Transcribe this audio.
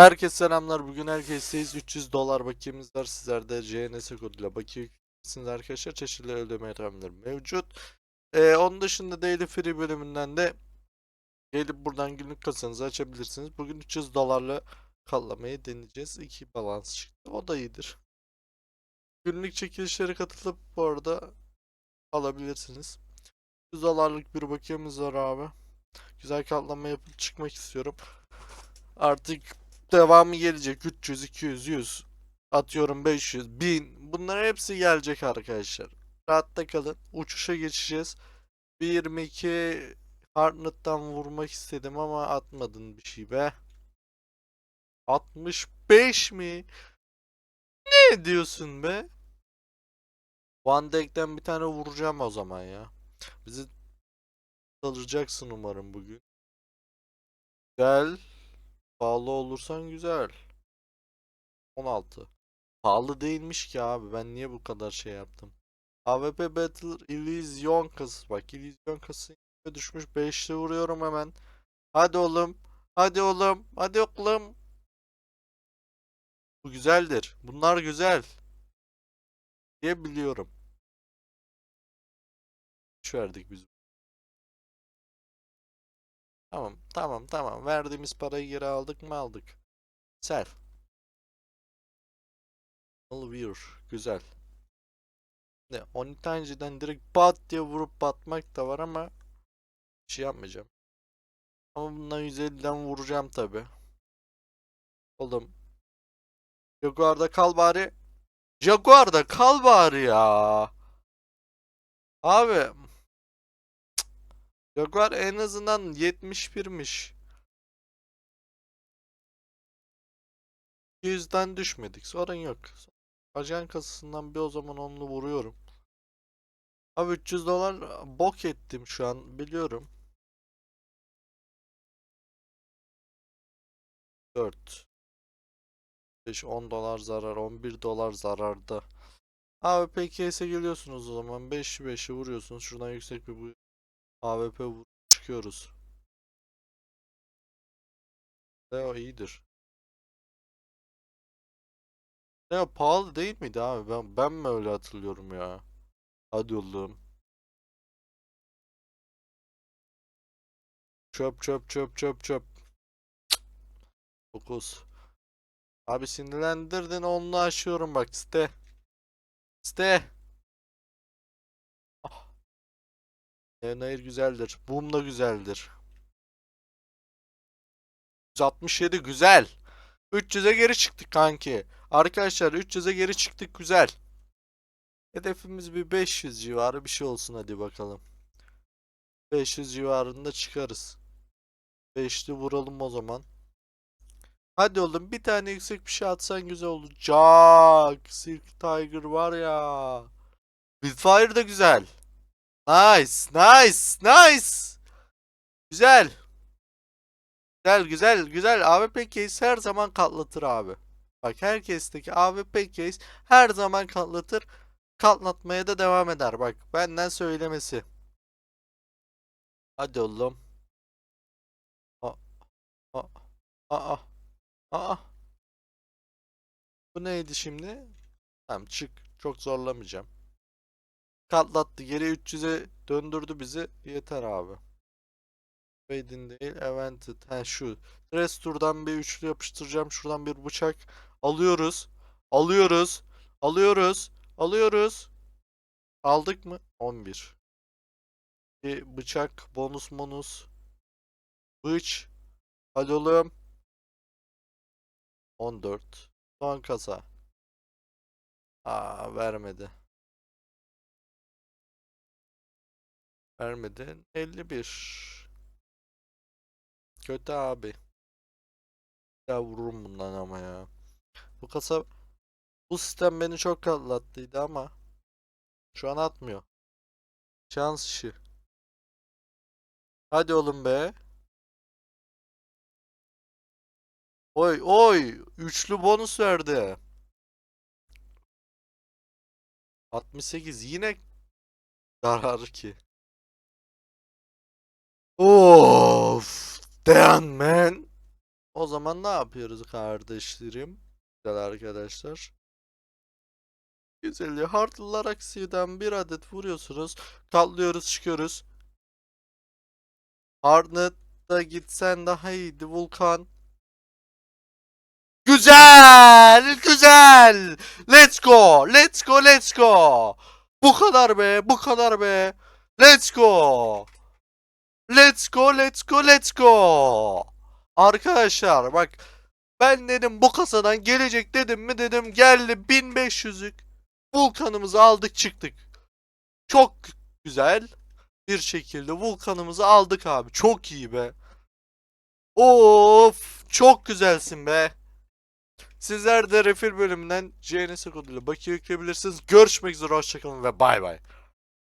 Herkese selamlar. Bugün herkesteyiz. 300 dolar bakiyemiz var. Sizlerde JNS koduyla bakiye yüklersiniz arkadaşlar. Çeşitli ödeme yöntemleri mevcut. Ee, onun dışında Daily Free bölümünden de gelip buradan günlük kasanızı açabilirsiniz. Bugün 300 dolarla katlamayı deneyeceğiz. İki balans çıktı. O da iyidir. Günlük çekilişlere katılıp bu arada alabilirsiniz. 100 dolarlık bir bakiyemiz var abi. Güzel katlama yapıp çıkmak istiyorum. Artık devamı gelecek. 300, 200, 100. Atıyorum 500, 1000. Bunların hepsi gelecek arkadaşlar. Rahatta kalın. Uçuşa geçeceğiz. 1.22 Hardnut'tan vurmak istedim ama atmadın bir şey be. 65 mi? Ne diyorsun be? Van Dijk'ten bir tane vuracağım o zaman ya. Bizi alacaksın umarım bugün. Gel. Pahalı olursan güzel. 16. Pahalı değilmiş ki abi. Ben niye bu kadar şey yaptım? AWP Battle Illusion kası. Bak Illusion kası düşmüş. 5'te vuruyorum hemen. Hadi oğlum. Hadi oğlum. Hadi oğlum. Bu güzeldir. Bunlar güzel. Diye biliyorum. Üç verdik biz. Tamam, tamam, tamam. Verdiğimiz parayı geri aldık mı aldık. Sel. Alvir. Güzel. Ne? Onitanci'den direkt bat diye vurup batmak da var ama bir şey yapmayacağım. Ama bundan 150'den vuracağım tabi. Oğlum. Jaguar'da kal bari. Jaguar'da kal bari ya. Abi. Jaguar en azından 71'miş. 100'den düşmedik. Sorun yok. Ajan kasasından bir o zaman onlu vuruyorum. Abi 300 dolar bok ettim şu an biliyorum. 4 5 10 dolar zarar 11 dolar zararda. Abi PKS'e geliyorsunuz o zaman 5 5'i vuruyorsunuz. Şuradan yüksek bir AWP vurup çıkıyoruz. Leo iyidir. Leo pahalı değil miydi abi? Ben, ben mi öyle hatırlıyorum ya? Hadi oğlum. Çöp çöp çöp çöp çöp. 9. Abi sinirlendirdin onu aşıyorum bak site. Site. Nehir güzeldir. Boom da güzeldir. 167 güzel. 300'e geri çıktık kanki. Arkadaşlar 300'e geri çıktık güzel. Hedefimiz bir 500 civarı bir şey olsun hadi bakalım. 500 civarında çıkarız. 5'li vuralım o zaman. Hadi oğlum bir tane yüksek bir şey atsan güzel olacak. Silk Tiger var ya. Wildfire da güzel. Nice, nice, nice. Güzel. Güzel, güzel, güzel. AWP case her zaman katlatır abi. Bak herkesteki AWP case her zaman katlatır. Katlatmaya da devam eder. Bak benden söylemesi. Hadi oğlum. Aa, aa, aa. Bu neydi şimdi? Tamam çık. Çok zorlamayacağım. Katlattı. Geri 300'e döndürdü bizi. Yeter abi. Fading değil. Evented. Ha şu. Restur'dan bir üçlü yapıştıracağım. Şuradan bir bıçak. Alıyoruz. Alıyoruz. Alıyoruz. Alıyoruz. Aldık mı? 11. Bir bıçak. Bonus bonus. Bıç. Hadi oğlum. 14. Son kasa. Aa vermedi. Vermedi. 51. Kötü abi. Ya vururum bundan ama ya. Bu kasa bu sistem beni çok katlattıydı ama şu an atmıyor. Şans işi. Hadi oğlum be. Oy oy üçlü bonus verdi. 68 yine zarar ki. Of, damn man. O zaman ne yapıyoruz kardeşlerim? Güzel arkadaşlar. Güzelliği Hardlılar aksiden bir adet vuruyorsunuz. Katlıyoruz çıkıyoruz. Hardnet'ta gitsen daha iyiydi Vulkan. Güzel! Güzel! Let's go! Let's go! Let's go! Bu kadar be! Bu kadar be! Let's go! Let's go! Let's go! Let's go! Arkadaşlar bak ben dedim bu kasadan gelecek dedim mi dedim geldi 1500'lük vulkanımızı aldık çıktık. Çok güzel bir şekilde vulkanımızı aldık abi. Çok iyi be. Of çok güzelsin be. Sizler de refil bölümünden JNS koduyla bakiye yükleyebilirsiniz. Görüşmek üzere hoşçakalın ve bay bay.